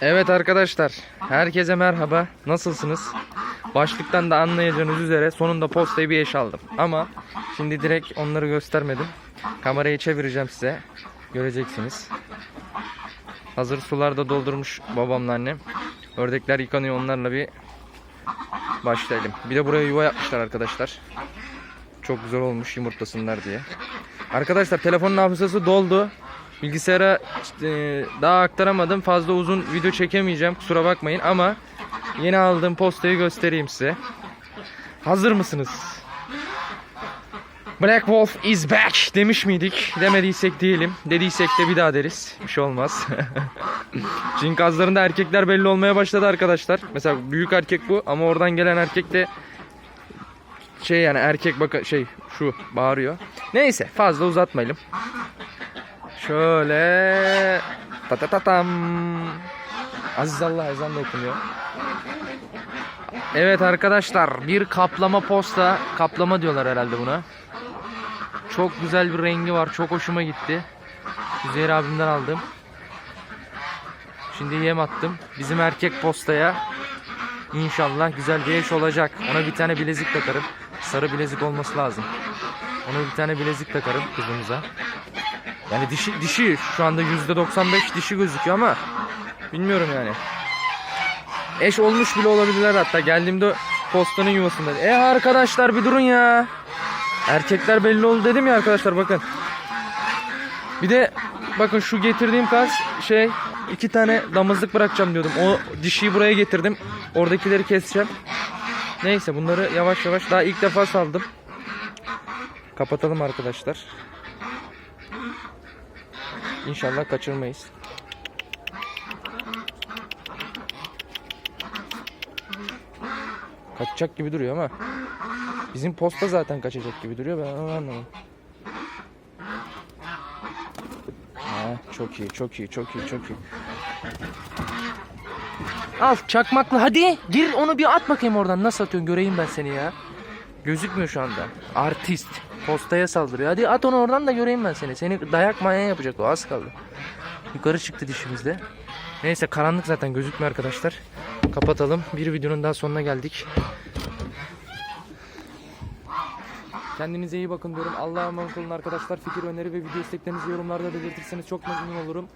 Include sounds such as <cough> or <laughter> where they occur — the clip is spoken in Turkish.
Evet arkadaşlar, herkese merhaba. Nasılsınız? Başlıktan da anlayacağınız üzere sonunda postayı bir eş aldım. Ama şimdi direkt onları göstermedim. Kamerayı çevireceğim size. Göreceksiniz. Hazır sularda doldurmuş babamla annem. Ördekler yıkanıyor onlarla bir başlayalım. Bir de buraya yuva yapmışlar arkadaşlar. Çok güzel olmuş yumurtlasınlar diye. Arkadaşlar telefonun hafızası doldu. Bilgisayara e, daha aktaramadım. Fazla uzun video çekemeyeceğim. Kusura bakmayın ama yeni aldığım postayı göstereyim size. Hazır mısınız? Black Wolf is back demiş miydik? Demediysek diyelim. Dediysek de bir daha deriz. Bir şey olmaz. <laughs> Cin kazlarında erkekler belli olmaya başladı arkadaşlar. Mesela büyük erkek bu ama oradan gelen erkek de şey yani erkek baka şey şu bağırıyor. Neyse fazla uzatmayalım. Şöyle tatatatam. Aziz Allah ezan da okunuyor. Evet arkadaşlar bir kaplama posta kaplama diyorlar herhalde buna. Çok güzel bir rengi var. Çok hoşuma gitti. Üzeyir abimden aldım. Şimdi yem attım. Bizim erkek postaya İnşallah güzel bir eş olacak. Ona bir tane bilezik takarım. Sarı bilezik olması lazım. Ona bir tane bilezik takarım kızımıza. Yani dişi dişi şu anda %95 dişi gözüküyor ama bilmiyorum yani. Eş olmuş bile olabilirler hatta geldiğimde postanın yuvasında. E arkadaşlar bir durun ya. Erkekler belli oldu dedim ya arkadaşlar bakın. Bir de bakın şu getirdiğim kaz şey iki tane damızlık bırakacağım diyordum. O dişiyi buraya getirdim. Oradakileri keseceğim. Neyse bunları yavaş yavaş daha ilk defa saldım. Kapatalım arkadaşlar. İnşallah kaçırmayız. Kaçacak gibi duruyor ama bizim posta zaten kaçacak gibi duruyor ben onu anlamadım. Çok iyi, çok iyi, çok iyi, çok iyi. Al çakmakla hadi gir onu bir at bakayım oradan nasıl atıyorsun göreyim ben seni ya. Gözükmüyor şu anda. Artist. Postaya saldırıyor. Hadi at onu oradan da göreyim ben seni. Seni dayak manyağı yapacak o az kaldı. Yukarı çıktı dişimizde. Neyse karanlık zaten gözükmüyor arkadaşlar. Kapatalım. Bir videonun daha sonuna geldik. Kendinize iyi bakın diyorum. Allah'a emanet olun arkadaşlar. Fikir, öneri ve video isteklerinizi yorumlarda belirtirseniz çok memnun olurum.